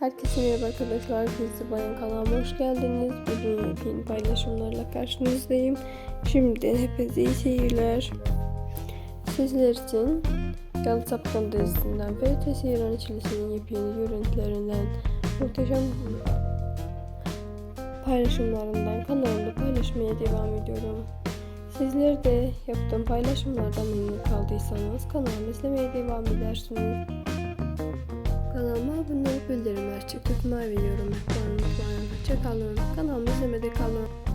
Herkese merhaba arkadaşlar. Gizli Bayan kanalıma hoş geldiniz. Bugün yepyeni paylaşımlarla karşınızdayım. Şimdi hepinize iyi seyirler. Sizler için Yalı dizisinden ve Seyran İçlisi'nin yepyeni görüntülerinden muhteşem paylaşımlarından kanalımda paylaşmaya devam ediyorum. Sizler de yaptığım paylaşımlardan memnun kaldıysanız kanalımı izlemeye devam edersiniz. Kanalıma abone olup bildirimleri açık tutmayı ve yorum yapmayı unutmayın. Hoşçakalın. Kanalımı izlemede kalın.